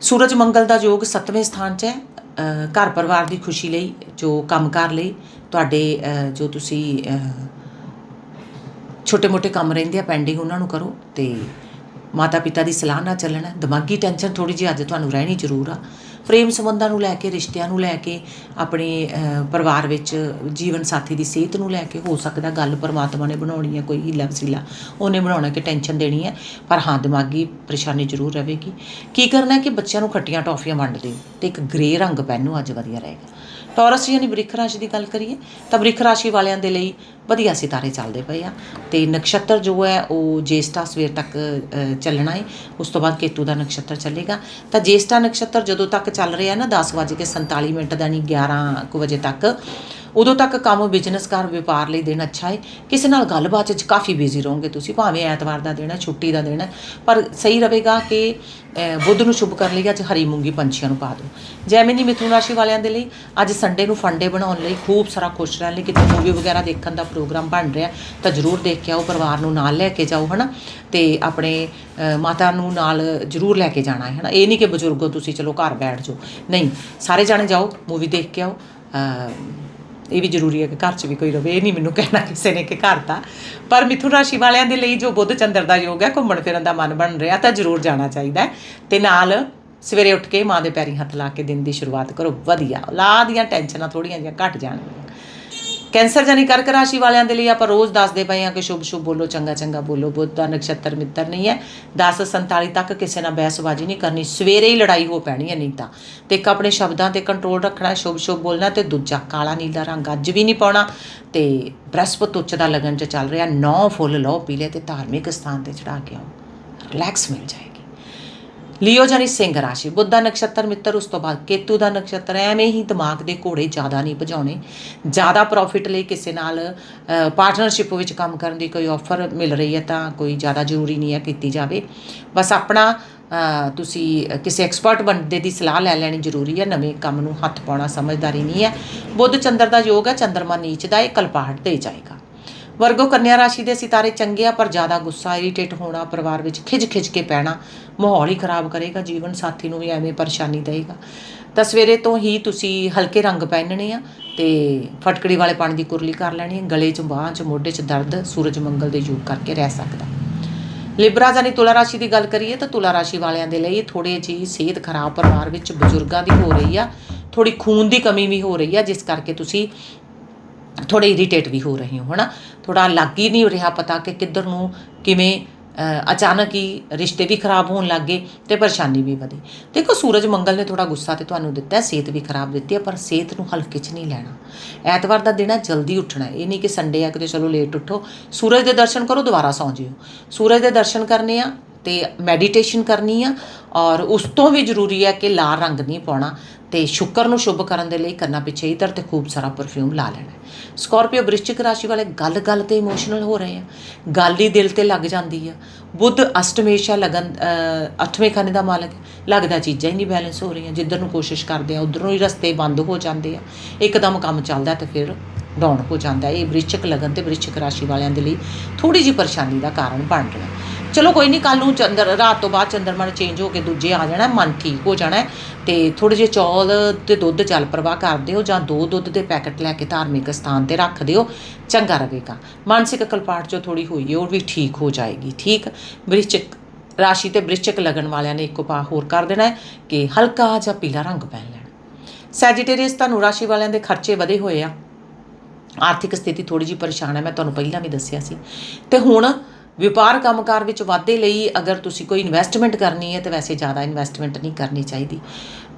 ਸੂਰਜ ਮੰਗਲ ਦਾ ਯੋਗ 7ਵੇਂ ਸਥਾਨ 'ਚ ਹੈ। ਘਰ ਪਰਿਵਾਰ ਦੀ ਖੁਸ਼ੀ ਲਈ, ਜੋ ਕੰਮਕਾਰ ਲਈ ਤੁਹਾਡੇ ਜੋ ਤੁਸੀਂ ਛੋਟੇ-ਮੋਟੇ ਕੰਮ ਰਹਿੰਦੇ ਆ ਪੈਂਡਿੰਗ ਉਹਨਾਂ ਨੂੰ ਕਰੋ ਤੇ ਮਾਤਾ ਪਿਤਾ ਦੀ ਸਲਾਹ ਨਾਲ ਚੱਲਣਾ। ਦਿਮਾਗੀ ਟੈਨਸ਼ਨ ਥੋੜੀ ਜਿਹੀ ਅੱਜ ਤੁਹਾਨੂੰ ਰਹਿਣੀ ਜ਼ਰੂਰ ਆ। ਪ੍ਰੇਮ ਸੰਬੰਧਾਂ ਨੂੰ ਲੈ ਕੇ, ਰਿਸ਼ਤਿਆਂ ਨੂੰ ਲੈ ਕੇ, ਆਪਣੇ ਪਰਿਵਾਰ ਵਿੱਚ ਜੀਵਨ ਸਾਥੀ ਦੀ ਸਿਹਤ ਨੂੰ ਲੈ ਕੇ ਹੋ ਸਕਦਾ ਗੱਲ ਪਰਮਾਤਮਾ ਨੇ ਬਣਾਉਣੀ ਹੈ, ਕੋਈ ਹੀਲਾ ਵਸੀਲਾ ਉਹਨੇ ਬਣਾਉਣਾ ਕਿ ਟੈਨਸ਼ਨ ਦੇਣੀ ਹੈ, ਪਰ ਹਾਂ, ਦਿਮਾਗੀ ਪਰੇਸ਼ਾਨੀ ਜ਼ਰੂਰ ਰਹੇਗੀ। ਕੀ ਕਰਨਾ ਕਿ ਬੱਚਿਆਂ ਨੂੰ ਖੱਟੀਆਂ ਟੌਫੀਆਂ ਵੰਡ ਦਿਓ ਤੇ ਇੱਕ ਗ੍ਰੇ ਰੰਗ ਪਹਿਨੋ ਅੱਜ ਵਧੀਆ ਰਹੇਗਾ। ਟੌਰਸ ਯਾਨੀ ਬ੍ਰਿਖ ਰਾਸ਼ੀ ਦੀ ਗੱਲ ਕਰੀਏ, ਤਾਂ ਬ੍ਰਿਖ ਰਾਸ਼ੀ ਵਾਲਿਆਂ ਦੇ ਲਈ ਵਧੀਆ ਸਿਤਾਰੇ ਚੱਲਦੇ ਪਏ ਆ। ਤੇ ਨਕਸ਼ਤਰ ਜੋ ਹੈ, ਉਹ ਜੇਸਟਾ ਸਵੇਰ ਤੱਕ ਚੱਲਣਾ ਹੈ ਉਸ ਤੋਂ ਬਾਅਦ ਕੇਤੂ ਦਾ ਨਕਸ਼ਤਰ ਚੱਲੇਗਾ। ਤਾਂ ਜੇਸਟਾ ਨਕਸ਼ਤਰ ਜਦੋਂ ਤੱਕ ਚੱਲ ਰਿਹਾ ਨਾ 10:47 ਮਿੰਟ ਦਾ ਨਹੀਂ 11 ਕੁ ਵਜੇ ਤੱਕ ਉਦੋਂ ਤੱਕ ਕੰਮ ਬਿਜ਼ਨਸ ਕਰ ਵਪਾਰ ਲਈ ਦਿਨ ਅੱਛਾ ਹੈ ਕਿਸੇ ਨਾਲ ਗੱਲਬਾਤ 'ਚ ਕਾਫੀ ਬਿਜ਼ੀ ਰਹੋਗੇ ਤੁਸੀਂ, ਭਾਵੇਂ ਐਤਵਾਰ ਦਾ ਦਿਨ ਹੈ, ਛੁੱਟੀ ਦਾ ਦਿਨ ਹੈ, ਪਰ ਸਹੀ ਰਹੇਗਾ ਕਿ ਬੁੱਧ ਨੂੰ ਸ਼ੁਭ ਕਰਨ ਲਈ, ਅੱਜ ਹਰੀ ਮੂੰਗੀ ਪੰਛੀਆਂ ਨੂੰ ਪਾ ਦਿਓ। ਜੈਮਿਨੀ ਮਿਥੁਨ ਰਾਸ਼ੀ ਵਾਲਿਆਂ ਦੇ ਲਈ ਅੱਜ ਸੰਡੇ ਨੂੰ ਫੰਡੇ ਬਣਾਉਣ ਲਈ ਖੂਬ ਸਾਰਾ ਖੁਸ਼ ਰਹਿਣ ਲਈ ਕਿਤੇ ਮੂਵੀ ਵਗੈਰਾ ਦੇਖਣ ਦਾ ਪ੍ਰੋਗਰਾਮ ਬਣ ਰਿਹਾ, ਤਾਂ ਜਰੂਰ ਦੇਖ ਕੇ ਆਓ ਪਰਿਵਾਰ ਨੂੰ ਨਾਲ ਲੈ ਕੇ ਜਾਓ, ਹਨਾ? ਤੇ ਆਪਣੇ ਮਾਤਾ ਨੂੰ ਨਾਲ ਜਰੂਰ ਲੈ ਕੇ ਜਾਣਾ ਹੈ, ਹਨਾ? ਇਹ ਨਹੀਂ ਕਿ ਬਜ਼ੁਰਗੋ ਤੁਸੀਂ ਚਲੋ ਘਰ ਬੈਠ ਜਾਓ। ਨਹੀਂ, ਸਾਰੇ ਜਾਣੇ ਜਾਓ ਮੂਵੀ ਦੇਖ ਕੇ ਆਓ ਇਹ ਵੀ ਜ਼ਰੂਰੀ ਹੈ ਕਿ ਘਰ 'ਚ ਵੀ ਕੋਈ ਰਵੇ, ਇਹ ਨਹੀਂ ਮੈਨੂੰ ਕਹਿਣਾ ਕਿਸੇ ਨੇ ਕਿ ਘਰ ਤਾਂ। ਪਰ ਮਿਥੁਨ ਰਾਸ਼ੀ ਵਾਲਿਆਂ ਦੇ ਲਈ ਜੋ ਬੁੱਧ ਚੰਦਰ ਦਾ ਯੋਗ ਹੈ, ਘੁੰਮਣ ਫਿਰਨ ਦਾ ਮਨ ਬਣ ਰਿਹਾ, ਤਾਂ ਜ਼ਰੂਰ ਜਾਣਾ ਚਾਹੀਦਾ ਹੈ। ਤੇ ਨਾਲ ਸਵੇਰੇ ਉੱਠ ਕੇ ਮਾਂ ਦੇ ਪੈਰੀਂ ਹੱਥ ਲਾ ਕੇ ਦਿਨ ਦੀ ਸ਼ੁਰੂਆਤ ਕਰੋ, ਵਧੀਆ। ਔਲਾਦ ਦੀਆਂ ਟੈਨਸ਼ਨਾਂ ਥੋੜੀਆਂ ਜਿਹੀਆਂ ਘਟ ਜਾਣਗੀਆਂ। ਕੈਂਸਰ ਜਾਨੀ ਕਰਕ ਰਾਸ਼ੀ ਵਾਲਿਆਂ ਦੇ ਲਈ ਆਪਾਂ ਰੋਜ਼ ਦੱਸਦੇ ਪਏ ਹਾਂ ਕਿ ਸ਼ੁਭ ਸ਼ੁਭ ਬੋਲੋ ਚੰਗਾ ਚੰਗਾ ਬੋਲੋ ਬੁੱਧ ਦਾ ਨਕਸ਼ਤਰ ਮਿੱਤਰ ਨਹੀਂ ਹੈ। 10:47 ਤੱਕ ਕਿਸੇ ਨਾਲ ਬਹਿਸਬਾਜ਼ੀ ਨਹੀਂ ਕਰਨੀ ਸਵੇਰੇ ਹੀ ਲੜਾਈ ਹੋ ਪੈਣੀ ਹੈ ਨਹੀਂ ਤਾਂ ਤੇ ਇੱਕ ਆਪਣੇ ਸ਼ਬਦਾਂ ਤੇ ਕੰਟਰੋਲ ਰੱਖਣਾ ਹੈ, ਸ਼ੁਭ ਸ਼ੁਭ ਬੋਲਣਾ ਤੇ ਦੂਜਾ ਕਾਲਾ ਨੀਲਾ ਰੰਗ ਅੱਜ ਵੀ ਨਹੀਂ ਪਾਉਣਾ। ਤੇ ਬ੍ਰਹਸਪਤ ਉੱਚ ਦਾ ਲਗਨ ਚ ਚੱਲ ਰਿਹਾ ਨੌ ਫੁੱਲ ਲਓ ਪੀਲੇ ਤੇ ਧਾਰਮਿਕ ਸਥਾਨ ਤੇ ਚੜਾ ਕੇ ਆਓ। ਰਿਲੈਕਸ ਮਿਲ ਜਾਏ। ਲਿਓ ਜਾਨੀ ਸਿੰਘ ਰਾਸ਼ੀ। ਬੁੱਧ ਦਾ ਨਕਸ਼ਤਰ ਮਿੱਤਰ, ਉਸ ਤੋਂ ਬਾਅਦ ਕੇਤੂ ਦਾ ਨਕਸ਼ਤਰ। ਐਵੇਂ ਹੀ ਦਿਮਾਗ ਦੇ ਘੋੜੇ ਜ਼ਿਆਦਾ ਨਹੀਂ ਭਜਾਉਣੇ। ਜ਼ਿਆਦਾ ਪ੍ਰੋਫਿਟ ਲਈ ਕਿਸੇ ਨਾਲ ਪਾਰਟਨਰਸ਼ਿਪ ਵਿੱਚ ਕੰਮ ਕਰਨ ਦੀ ਕੋਈ ਆਫਰ ਮਿਲ ਰਹੀ ਹੈ ਤਾਂ ਕੋਈ ਜ਼ਿਆਦਾ ਜ਼ਰੂਰੀ ਨਹੀਂ ਹੈ ਕੀਤੀ ਜਾਵੇ। ਬਸ ਆਪਣਾ ਤੁਸੀਂ ਕਿਸੇ ਐਕਸਪਰਟ ਬੰਦੇ ਦੀ ਸਲਾਹ ਲੈ ਲੈਣੀ ਜ਼ਰੂਰੀ ਹੈ। ਨਵੇਂ ਕੰਮ ਨੂੰ ਹੱਥ ਪਾਉਣਾ ਸਮਝਦਾਰੀ ਨਹੀਂ ਹੈ। ਬੁੱਧ ਚੰਦਰ ਦਾ ਯੋਗ ਹੈ। ਚੰਦਰਮਾ ਨੀਚ ਦਾ ਇਹ ਕਲਪਾਹਟ ਦੇ ਜਾਏਗਾ। ਵਰਗੋ ਕੰਨਿਆ ਰਾਸ਼ੀ ਦੇ ਸਿਤਾਰੇ ਚੰਗੇ ਆ, ਪਰ ਜ਼ਿਆਦਾ ਗੁੱਸਾ ਇਰੀਟੇਟ ਹੋਣਾ, ਪਰਿਵਾਰ ਵਿੱਚ ਖਿੱਚ-ਖਿੱਚ ਕੇ ਪੈਣਾ, ਮਾਹੌਲ ਹੀ ਖਰਾਬ ਕਰੇਗਾ, ਜੀਵਨ ਸਾਥੀ ਨੂੰ ਵੀ ਐਵੇਂ ਪਰੇਸ਼ਾਨੀ ਦੇਵੇਗਾ। ਤਾਂ ਸਵੇਰੇ ਤੋਂ ਹੀ ਤੁਸੀਂ ਹਲਕੇ ਰੰਗ ਪਹਿਨਣੇ ਆ ਤੇ ਫਟਕੜੀ ਵਾਲੇ ਪਾਣੀ ਦੀ ਕੁਰਲੀ ਕਰ ਲੈਣੀ ਹੈ ਗਲੇ 'ਚ, ਬਾਹਾਂ 'ਚ, ਮੋਢੇ 'ਚ ਦਰਦ ਸੂਰਜ ਮੰਗਲ ਦੇ ਯੋਗ ਕਰਕੇ ਰਹਿ ਸਕਦਾ। ਲਿਬਰਾ ਜਾਨੀ ਤੁਲਾ ਰਾਸ਼ੀ ਦੀ ਗੱਲ ਕਰੀਏ ਤਾਂ ਤੁਲਾ ਰਾਸ਼ੀ ਵਾਲਿਆਂ ਦੇ ਲਈ ਥੋੜੇ ਜਿਹੀ ਸਿਹਤ ਖਰਾਬ ਪਰਿਵਾਰ ਵਿੱਚ ਬਜ਼ੁਰਗਾਂ ਦੀ ਹੋ ਰਹੀ ਆ ਥੋੜੀ ਖੂਨ ਦੀ ਕਮੀ ਵੀ ਹੋ ਰਹੀ ਆ, ਜਿਸ ਕਰਕੇ ਤੁਸੀਂ ਥੋੜੇ ਇਰੀਟੇਟ ਵੀ ਹੋ ਰਹੇ ਹੋ, ਹਨਾ? ਥੋੜਾ ਲੱਗ ਹੀ ਨਹੀਂ ਰਿਹਾ ਪਤਾ ਕਿ ਕਿੱਧਰ ਨੂੰ ਕਿਵੇਂ ਅਚਾਨਕ ਹੀ ਰਿਸ਼ਤੇ ਵੀ ਖਰਾਬ ਹੋਣ ਲੱਗੇ ਤੇ ਪਰੇਸ਼ਾਨੀ ਵੀ ਵਧੀ। ਦੇਖੋ, ਸੂਰਜ ਮੰਗਲ ਨੇ ਥੋੜਾ ਗੁੱਸਾ ਤੇ ਤੁਹਾਨੂੰ ਦਿੱਤਾ, ਸਿਹਤ ਵੀ ਖਰਾਬ ਦਿੱਤੀ ਹੈ ਪਰ ਸਿਹਤ ਨੂੰ ਹਲਕੇ 'ਚ ਨਹੀਂ ਲੈਣਾ। ਐਤਵਾਰ ਦਾ ਦਿਨ ਹੈ, ਜਲਦੀ ਉੱਠਣਾ ਇਹ ਨਹੀਂ ਕਿ ਸੰਡੇ ਆ ਕਿਤੇ ਚਲੋ ਲੇਟ ਉੱਠੋ। ਸੂਰਜ ਦੇ ਦਰਸ਼ਨ ਕਰੋ, ਦੁਬਾਰਾ ਸੌਂ ਜਿਓ। ਸੂਰਜ ਦੇ ਦਰਸ਼ਨ ਕਰਨੇ ਆ ਤੇ ਮੈਡੀਟੇਸ਼ਨ ਕਰਨੀ ਆ ਔਰ ਉਸ ਤੋਂ ਵੀ ਜ਼ਰੂਰੀ ਹੈ ਕਿ ਲਾਲ ਰੰਗ ਨਹੀਂ ਪਾਉਣਾ ਤੇ ਸ਼ੁੱਕਰ ਨੂੰ ਸ਼ੁਭ ਕਰਨ ਦੇ ਲਈ ਕੰਨਾਂ ਪਿੱਛੇ ਇਧਰ ਤੇ ਖੂਬ ਸਾਰਾ ਪਰਫਿਊਮ ਲਾ ਲੈਣਾ ਸਕਾਰਪੀਓ ਵ੍ਰਿਸ਼ਚਿਕ ਰਾਸ਼ੀ ਵਾਲੇ ਗੱਲ ਗੱਲ ਤੇ ਇਮੋਸ਼ਨਲ ਹੋ ਰਹੇ ਆ। ਗੱਲ ਹੀ ਦਿਲ ਤੇ ਲੱਗ ਜਾਂਦੀ ਆ। ਬੁੱਧ ਅਸ਼ਟਮੇਸ਼ਾ ਲਗਨ ਅੱਠਵੇਂ ਖਾਨੇ ਦਾ ਮਾਲਕ ਲੱਗਦਾ ਚੀਜ਼ਾਂ ਹੀ ਨਹੀਂ ਬੈਲੈਂਸ ਹੋ ਰਹੀਆਂ। ਜਿੱਧਰ ਨੂੰ ਕੋਸ਼ਿਸ਼ ਕਰਦੇ ਆ, ਉਧਰੋਂ ਹੀ ਰਸਤੇ ਬੰਦ ਹੋ ਜਾਂਦੇ ਆ। ਇੱਕਦਮ ਕੰਮ ਚੱਲਦਾ ਤੇ ਫਿਰ ਡਾਊਨ ਹੋ ਜਾਂਦਾ ਇਹ ਬ੍ਰਿਸ਼ਚਿਕ ਲਗਨ ਤੇ ਬ੍ਰਿਸ਼ਚਿਕ ਰਾਸ਼ੀ ਵਾਲਿਆਂ ਦੇ ਲਈ ਥੋੜੀ ਜਿਹੀ ਪਰੇਸ਼ਾਨੀ ਦਾ ਕਾਰਨ ਬਣ ਰਿਹਾ ਚਲੋ ਕੋਈ ਨਹੀਂ ਕੱਲ ਨੂੰ ਚੰਦਰ, ਰਾਤ ਤੋਂ ਬਾਅਦ ਚੰਦਰਮਾ ਨੇ ਚੇਂਜ ਹੋ ਕੇ ਦੂਜੇ ਆ ਜਾਣਾ ਮਨ ਠੀਕ ਹੋ ਜਾਣਾ ਹੈ ਤੇ ਥੋੜੇ ਜਿਹੇ ਚੌਲ ਤੇ ਦੁੱਧ ਚੱਲ ਪ੍ਰਵਾਹ ਕਰ ਦਿਓ ਜਾਂ ਦੋ ਦੁੱਧ ਦੇ ਪੈਕਟ ਲੈ ਕੇ ਧਾਰਮਿਕ ਸਥਾਨ ਤੇ ਰੱਖ ਦਿਓ, ਚੰਗਾ ਰਹੇਗਾ। ਮਾਨਸਿਕ ਕਲਪਾਟ ਜੋ ਥੋੜੀ ਹੋਈ ਹੈ, ਉਹ ਵੀ ਠੀਕ ਹੋ ਜਾਏਗੀ, ਠੀਕ? ਬ੍ਰਿਸ਼ਚਿਕ ਰਾਸ਼ੀ ਤੇ ਬ੍ਰਿਸ਼ਚਿਕ ਲਗਨ ਵਾਲਿਆਂ ਨੇ ਇੱਕ ਉਪਾਅ ਹੋਰ ਕਰ ਦੇਣਾ ਹੈ ਕਿ ਹਲਕਾ ਜਿਹਾ ਪੀਲਾ ਰੰਗ ਪਹਿਨ ਲੈਣਾ। ਸੈਜੀਟੇਰੀਅਸ ਤੁਹਾਨੂੰ ਰਾਸ਼ੀ ਵਾਲਿਆਂ ਦੇ ਖਰਚੇ ਵਧੇ ਹੋਏ ਆ। ਆਰਥਿਕ ਸਥਿਤੀ ਥੋੜੀ ਜਿਹੀ ਪਰੇਸ਼ਾਨ ਹੈ, ਮੈਂ ਤੁਹਾਨੂੰ ਪਹਿਲਾਂ ਵੀ ਦੱਸਿਆ ਸੀ। ਤੇ ਹੁਣ ਵਪਾਰ ਕੰਮਕਾਰ ਵਿੱਚ ਵਾਧੇ ਲਈ ਅਗਰ ਤੁਸੀਂ ਕੋਈ ਇਨਵੈਸਟਮੈਂਟ ਕਰਨੀ ਹੈ, ਤਾਂ ਵੈਸੇ ਜ਼ਿਆਦਾ ਇਨਵੈਸਟਮੈਂਟ ਨਹੀਂ ਕਰਨੀ ਚਾਹੀਦੀ।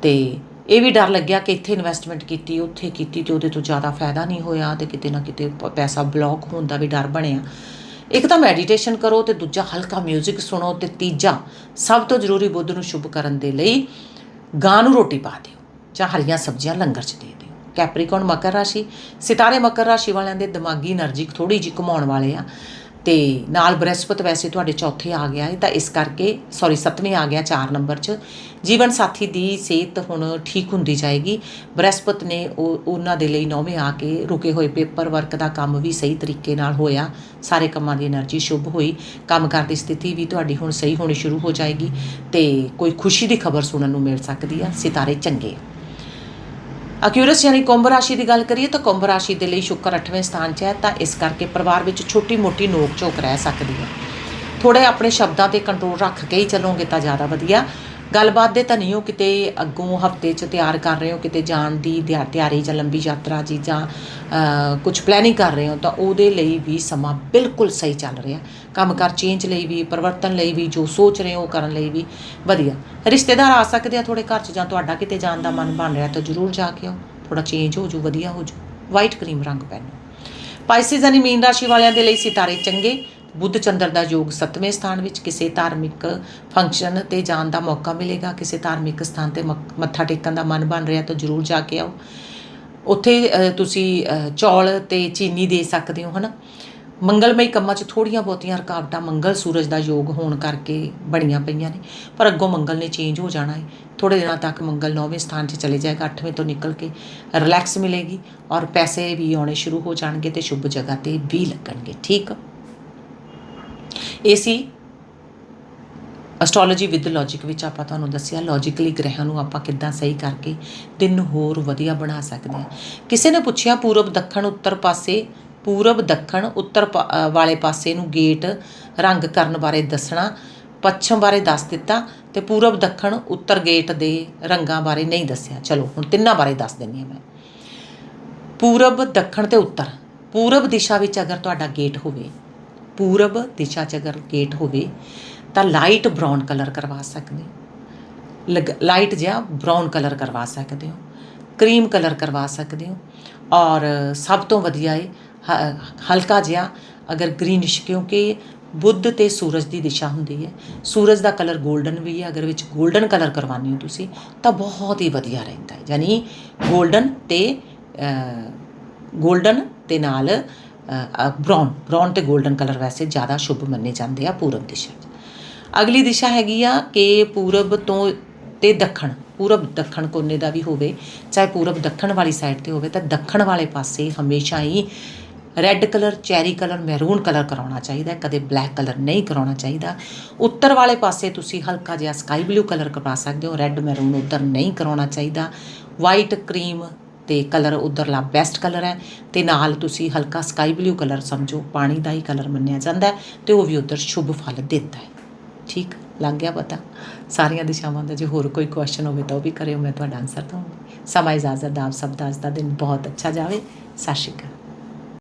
ਤੇ ਇਹ ਵੀ ਡਰ ਲੱਗਿਆ ਕਿ ਇੱਥੇ ਇਨਵੈਸਟਮੈਂਟ ਕੀਤੀ, ਉੱਥੇ ਕੀਤੀ, ਤੇ ਉਹਦੇ ਤੋਂ ਜ਼ਿਆਦਾ ਫਾਇਦਾ ਨਹੀਂ ਹੋਇਆ ਤੇ ਕਿਤੇ ਨਾ ਕਿਤੇ ਪ- ਪੈਸਾ ਬਲੌਕ ਹੋਣ ਦਾ ਵੀ ਡਰ ਬਣਿਆ। ਇੱਕ ਤਾਂ ਮੈਡੀਟੇਸ਼ਨ ਕਰੋ ਤੇ ਦੂਜਾ ਹਲਕਾ 뮤직 ਸੁਣੋ ਤੇ ਤੀਜਾ ਸਭ ਤੋਂ ਜ਼ਰੂਰੀ ਬੁੱਧ ਨੂੰ ਸ਼ੁਭ ਕਰਨ ਦੇ ਲਈ ਗਾਂ ਨੂੰ ਰੋਟੀ ਪਾ ਦਿਓ ਜਾਂ ਹਰੀਆਂ ਸਬਜ਼ੀਆਂ ਲੰਗਰ 'ਚ ਦੇ ਦਿਓ। ਕੈਪਰੀਕੌਨ ਮਕਰ ਰਾਸ਼ੀ, ਸਿਤਾਰੇ ਮਕਰ ਰਾਸ਼ੀ ਵਾਲਿਆਂ ਦੇ ਦਿਮਾਗੀ એનર્ਜੀ ਥੋੜੀ ਜਿਹੀ ਘਮਾਉਣ ਵਾਲੇ ਆ। ਤੇ ਨਾਲ ਬ੍ਰਹਿਸਪਤ ਵੈਸੇ ਤੁਹਾਡੇ ਚੌਥੇ ਆ ਗਿਆ ਹੈ, ਤਾਂ ਇਸ ਕਰਕੇ ਸੌਰੀ ਸੱਤਵੇਂ ਆ ਗਿਆ 4 ਨੰਬਰ 'ਚ। ਜੀਵਨ ਸਾਥੀ ਦੀ ਸਿਹਤ ਹੁਣ ਠੀਕ ਹੁੰਦੀ ਜਾਏਗੀ। ਬ੍ਰਹਿਸਪਤ ਨੇ ਉਹ ਉਹਨਾਂ ਦੇ ਲਈ ਨੌਵੇਂ ਆ ਕੇ ਰੁਕੇ ਹੋਏ ਪੇਪਰ ਵਰਕ ਦਾ ਕੰਮ ਵੀ ਸਹੀ ਤਰੀਕੇ ਨਾਲ ਹੋਇਆ। ਸਾਰੇ ਕੰਮਾਂ ਦੀ એનર્ਜੀ ਸ਼ੁਭ ਹੋਈ। ਕੰਮ ਕੰਮਕਾਰ ਦੀ ਸਥਿਤੀ ਵੀ ਤੁਹਾਡੀ ਹੁਣ ਸਹੀ ਹੋਣੀ ਸ਼ੁਰੂ ਹੋ ਜਾਏਗੀ। ਤੇ ਕੋਈ ਖੁਸ਼ੀ ਦੀ ਖਬਰ ਸੁਣਨ ਨੂੰ ਮਿਲ ਸਕਦੀ ਆ। ਸਿਤਾਰੇ ਚੰਗੇ ਅਕਿਊਰਸ ਯਾਨੀ ਕੁੰਭ ਰਾਸ਼ੀ ਦੀ ਗੱਲ ਕਰੀਏ ਤਾਂ ਕੁੰਭ ਰਾਸ਼ੀ ਦੇ ਲਈ ਸ਼ੁੱਕਰ 8ਵੇਂ ਸਥਾਨ 'ਚ ਹੈ, ਤਾਂ ਇਸ ਕਰਕੇ ਪਰਿਵਾਰ ਵਿੱਚ ਛੋਟੀ-ਮੋਟੀ ਨੋਕ-ਝੋਕ ਰਹਿ ਸਕਦੀ ਹੈ। ਥੋੜੇ ਆਪਣੇ ਸ਼ਬਦਾਂ ਤੇ ਕੰਟਰੋਲ ਰੱਖ ਕੇ ਹੀ ਚੱਲੋਗੇ ਤਾਂ ਜ਼ਿਆਦਾ ਵਧੀਆ। ਗੱਲਬਾਤ ਦੇ ਧਨੀ ਨਹੀਂ ਹੋ ਕਿਤੇ ਅੱਗੋਂ ਹਫ਼ਤੇ 'ਚ ਤਿਆਰ ਕਰ ਰਹੇ ਹੋ, ਕਿਤੇ ਜਾਣ ਦੀ ਤਿਆ- ਤਿਆਰੀ ਜਾਂ ਲੰਬੀ ਯਾਤਰਾ ਜੀ ਜਾਂ ਕੁਝ ਪਲੈਨਿੰਗ ਕਰ ਰਹੇ ਹੋ, ਤਾਂ ਉਹਦੇ ਲਈ ਵੀ ਸਮਾਂ ਬਿਲਕੁਲ ਸਹੀ ਚੱਲ ਰਿਹਾ। ਕੰਮਕਾਰ ਚੇਂਜ ਲਈ ਵੀ, ਪਰਿਵਰਤਨ ਲਈ ਵੀ, ਜੋ ਸੋਚ ਰਹੇ ਹੋ ਉਹ ਕਰਨ ਲਈ ਵੀ ਵਧੀਆ। ਰਿਸ਼ਤੇਦਾਰ ਆ ਸਕਦੇ ਆ ਤੁਹਾਡੇ ਘਰ 'ਚ ਜਾਂ ਤੁਹਾਡਾ ਕਿਤੇ ਜਾਣ ਦਾ ਮਨ ਬਣ ਰਿਹਾ ਤਾਂ ਜ਼ਰੂਰ ਜਾ ਕੇ ਆਓ। ਥੋੜਾ ਚੇਂਜ ਹੋ ਜੂ ਵਧੀਆ ਹੋ ਜੂ ਵਾਈਟ ਕਰੀਮ ਰੰਗ ਪਹਿਨੋ। ਪਾਈਸਿਸ ਯਾਨੀ ਮੀਨ ਰਾਸ਼ੀ ਵਾਲਿਆਂ ਦੇ ਲਈ ਸਿਤਾਰੇ ਚੰਗੇ। ਬੁੱਧ ਚੰਦਰ ਦਾ ਯੋਗ 7ਵੇਂ ਸਥਾਨ ਵਿੱਚ ਕਿਸੇ ਧਾਰਮਿਕ ਫੰਕਸ਼ਨ ਤੇ ਜਾਣ ਦਾ ਮੌਕਾ ਮਿਲੇਗਾ, ਕਿਸੇ ਧਾਰਮਿਕ ਸਥਾਨ ਤੇ ਮੱਕ- ਮੱਥਾ ਟੇਕਣ ਦਾ ਮਨ ਬਣ ਰਿਹਾ ਤਾਂ ਜ਼ਰੂਰ ਜਾ ਕੇ ਆਓ। ਉੱਥੇ ਤੁਸੀਂ ਚੌਲ ਤੇ ਚੀਨੀ ਦੇ ਸਕਦੇ ਹੋ, ਹਨਾ? ਮੰਗਲਮਈ ਕੰਮਾਂ 'ਚ ਥੋੜੀਆਂ ਬਹੁਤੀਆਂ ਰੁਕਾਵਟਾਂ, ਮੰਗਲ ਸੂਰਜ ਦਾ ਯੋਗ ਹੋਣ ਕਰਕੇ ਬਣੀਆਂ ਪਈਆਂ ਨੇ, ਪਰ ਅੱਗੋਂ ਮੰਗਲ ਨੇ ਚੇਂਜ ਹੋ ਜਾਣਾ ਹੈ ਥੋੜੇ ਦਿਨਾਂ ਤੱਕ ਮੰਗਲ 9ਵੇਂ ਸਥਾਨ 'ਚ ਚਲੇ ਜਾਏਗਾ 8ਵੇਂ ਤੋਂ ਨਿਕਲ ਕੇ ਰਿਲੈਕਸ ਮਿਲੇਗੀ ਔਰ ਪੈਸੇ ਵੀ ਆਉਣੇ ਸ਼ੁਰੂ ਹੋ ਜਾਣਗੇ ਤੇ ਸ਼ੁਭ ਜਗ੍ਹਾ ਤੇ ਵੀ ਲੱਗਣਗੇ, ਠੀਕ ਇਹ ਸੀ ਐਸਟ੍ਰੋਲੋਜੀ ਵਿਦ ਲੌਜੀਕ ਵਿੱਚ ਆਪਾਂ ਤੁਹਾਨੂੰ ਦੱਸਿਆ ਲੌਜੀਕਲੀ ਗ੍ਰਹਿਾਂ ਨੂੰ ਆਪਾਂ ਕਿੱਦਾਂ ਸਹੀ ਕਰਕੇ ਦਿਨ ਹੋਰ ਵਧੀਆ ਬਣਾ ਸਕਦੇ ਹਾਂ। ਕਿਸੇ ਨੇ ਪੁੱਛਿਆ, ਪੂਰਬ ਦੱਖਣ ਉੱਤਰ ਪਾਸੇ, ਪੂਰਬ ਦੱਖਣ ਉੱਤਰ ਪਾ- ਵਾਲੇ ਪਾਸੇ ਨੂੰ ਗੇਟ ਰੰਗ ਕਰਨ ਬਾਰੇ ਦੱਸਣਾ, ਪੱਛਮ ਬਾਰੇ ਦੱਸ ਦਿੱਤਾ ਤੇ ਪੂਰਬ ਦੱਖਣ ਉੱਤਰ ਗੇਟ ਦੇ ਰੰਗਾਂ ਬਾਰੇ ਨਹੀਂ ਦੱਸਿਆ। ਚਲੋ, ਹੁਣ ਤਿੰਨਾਂ ਬਾਰੇ ਦੱਸ ਦਿੰਨੀ ਹਾਂ ਮੈਂ। ਪੂਰਬ ਦੱਖਣ ਤੇ ਉੱਤਰ। ਪੂਰਬ ਦਿਸ਼ਾ ਵਿੱਚ ਅਗਰ ਤੁਹਾਡਾ ਗੇਟ ਹੋਵੇ ਪੂਰਬ ਦਿਸ਼ਾ ਚ ਅਗਰ ਗੇਟ ਹੋਵੇ, ਤਾਂ ਲਾਈਟ ਬ੍ਰਾਊਨ ਕਲਰ ਕਰਵਾ ਸਕਦੇ ਲਾਈਟ ਜਿਹਾ ਬ੍ਰਾਊਨ ਕਲਰ ਕਰਵਾ ਸਕਦੇ ਹੋ। ਕਰੀਮ ਕਲਰ ਕਰਵਾ ਸਕਦੇ ਹੋ। ਔਰ ਸਭ ਤੋਂ ਵਧੀਆ ਹੈ, ਹਲਕਾ ਜਿਹਾ ਅਗਰ ਗ੍ਰੀਨਿਸ਼ ਕਿਉਂਕਿ ਬੁੱਧ ਤੇ ਸੂਰਜ ਦੀ ਦਿਸ਼ਾ ਹੁੰਦੀ ਹੈ। ਸੂਰਜ ਦਾ ਕਲਰ 골ਡਨ ਵੀ ਹੈ। ਅਗਰ ਵਿੱਚ 골ਡਨ ਕਲਰ ਕਰਵਾਨੀ ਹੋ ਤੁਸੀਂ, ਤਾਂ ਬਹੁਤ ਹੀ ਵਧੀਆ ਰਹਿੰਦਾ ਹੈ। ਯਾਨੀ 골ਡਨ ਤੇ 골ਡਨ ਤੇ ਨਾਲ ਬ੍ਰਾਊਨ ਬ੍ਰਾਊਨ ਤੇ 골ਡਨ ਕਲਰ ਵੈਸੇ ਜ਼ਿਆਦਾ ਸ਼ੁਭ ਮੰਨੇ ਜਾਂਦੇ ਆ ਪੂਰਬ ਦਿਸ਼ਾ 'ਚ। ਅਗਲੀ ਦਿਸ਼ਾ ਹੈਗੀ ਆ ਕਿ ਪੂਰਬ ਤੋਂ ਤੇ ਦੱਖਣ, ਪੂਰਬ ਦੱਖਣ ਕੋਨੇ ਦਾ ਵੀ ਹੋਵੇ, ਚਾਹੇ ਪੂਰਬ ਦੱਖਣ ਵਾਲੀ ਸਾਈਡ ਤੇ ਹੋਵੇ, ਤਾਂ ਦੱਖਣ ਵਾਲੇ ਪਾਸੇ ਹਮੇਸ਼ਾ ਹੀ red colour cherry colour maroon colour ਕਰਾਉਣਾ ਚਾਹੀਦਾ ਕਦੇ ਬਲੈਕ ਕਲਰ ਨਹੀਂ ਕਰਾਉਣਾ ਚਾਹੀਦਾ। ਉੱਤਰ ਵਾਲੇ ਪਾਸੇ ਤੁਸੀਂ ਹਲਕਾ ਜਿਹਾ ਸਕਾਈ ਬਲੂ ਕਲਰ ਕਰਵਾ ਸਕਦੇ ਹੋ ਰੈੱਡ ਮੈਰੂਨ ਉੱਧਰ ਨਹੀਂ ਕਰਾਉਣਾ ਚਾਹੀਦਾ। ਵਾਈਟ ਕਰੀਮ ਤੇ ਕਲਰ ਉਧਰਲਾ ਬੈਸਟ ਕਲਰ ਹੈ ਤੇ ਨਾਲ ਤੁਸੀਂ ਹਲਕਾ ਸਕਾਈ ਬਲੂ ਕਲਰ ਸਮਝੋ, ਪਾਣੀ ਦਾ ਹੀ ਕਲਰ ਮੰਨਿਆ ਜਾਂਦਾ ਹੈ ਤੇ ਉਹ ਵੀ ਉਧਰ ਸ਼ੁਭ ਫਲ ਦਿੰਦਾ ਹੈ। ਠੀਕ, ਲੱਗ ਗਿਆ ਪਤਾ? ਸਾਰੀਆਂ ਦਿਸ਼ਾਵਾਂ ਦਾ ਜੇ ਹੋਰ ਕੋਈ ਕੁਐਸਚਨ ਹੋਵੇ ਤਾਂ ਉਹ ਵੀ ਕਰਿਓ, ਮੈਂ ਤੁਹਾਡਾ ਆਨਸਰ ਦਵਾਂਗੀ। ਸਮਾਂ ਇਜਾਜ਼ਤ ਦਾ ਆਪ ਸਭ ਦਾ ਅੱਜ ਦਾ ਦਿਨ ਬਹੁਤ ਅੱਛਾ ਜਾਵੇ। ਸਤਿ ਸ਼੍ਰੀ ਅਕਾਲ।